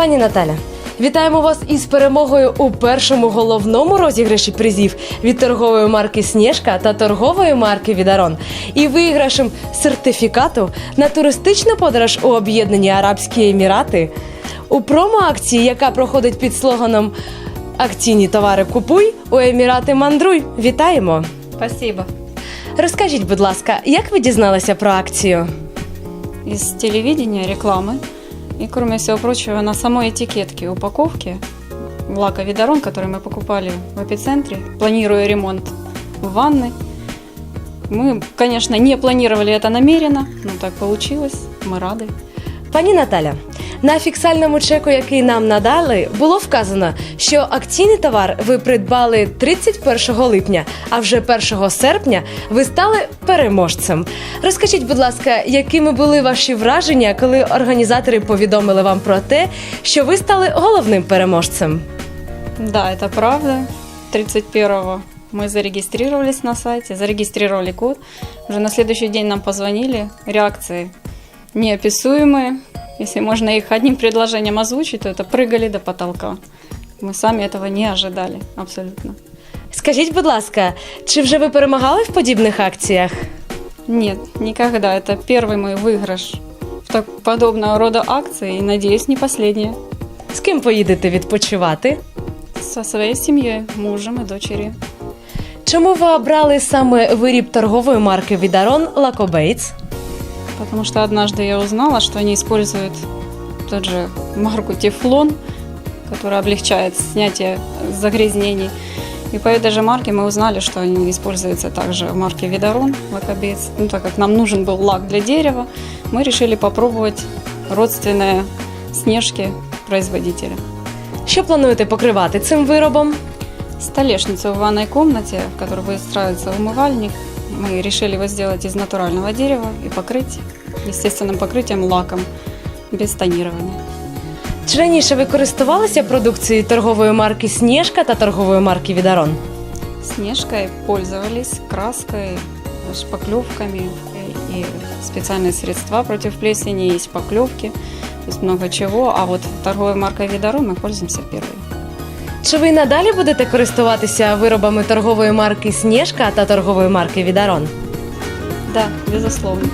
Пані Наталя, вітаємо вас із перемогою у першому головному розіграші призів від торгової марки Снєжка та торгової марки Відарон і виграшем сертифікату на туристичну подорож у Об'єднані Арабські Емірати. У промо-акції, яка проходить під слоганом Акційні товари купуй у Емірати мандруй. Вітаємо! Спасибо. Розкажіть, будь ласка, як ви дізналися про акцію? Из телевидения, рекламы. И, кроме всего прочего, на самой этикетке упаковки лака Видорон, который мы покупали в эпицентре, планируя ремонт в ванной. Мы, конечно, не планировали это намеренно, но так получилось. Мы рады. Пані Наталя, на фіксальному чеку, який нам надали, було вказано, що акційний товар ви придбали 31 липня, а вже 1 серпня ви стали переможцем. Розкажіть, будь ласка, якими були ваші враження, коли організатори повідомили вам про те, що ви стали головним переможцем? Да, это правда. 31-го мы зарегистрировались на сайте, зарегистрировали код. Уже на следующий день нам позвонили. Реакции неописуемые. Если можно их одним предложением озвучить, то это прыгали до потолка. Мы сами этого не ожидали, абсолютно. Скажіть, будь ласка, чи вже ви перемагали в подібних акціях? Нет, никогда. Это первый мой выигрыш в так подобного рода акции и, надеюсь, не последняя. З ким поїдете відпочивати? Со своей семьей, мужем и дочерью. Чому ви обрали саме виріб торгової марки Відарон Лакобейтс? Потому что однажды я узнала, что они используют тот же марку Тефлон, которая облегчает снятие загрязнений. И по этой же марке мы узнали, что они используются также в марке Видорон, лакобец. Ну, так как нам нужен был лак для дерева, мы решили попробовать родственные снежки производителя. Що плануєте покривати цим виробом? Столешницу в ванной комнате, в которой будет встраиваться умывальник, мы решили его сделать из натурального дерева и покрыть естественным покрытием лаком, без тонирования. Чи раніше ви користувалися продукцією торгової марки Снєжка та торгової марки Відарон? Снежкой пользовались, краской, шпаклевками и специальные средства против плесени, есть шпаклевки, то есть много чего. А вот торговой маркой Видорон мы пользуемся первой. Чи ви надалі будете користуватися виробами торгової марки Снежка та торгової марки Відарон? Да, безусловно.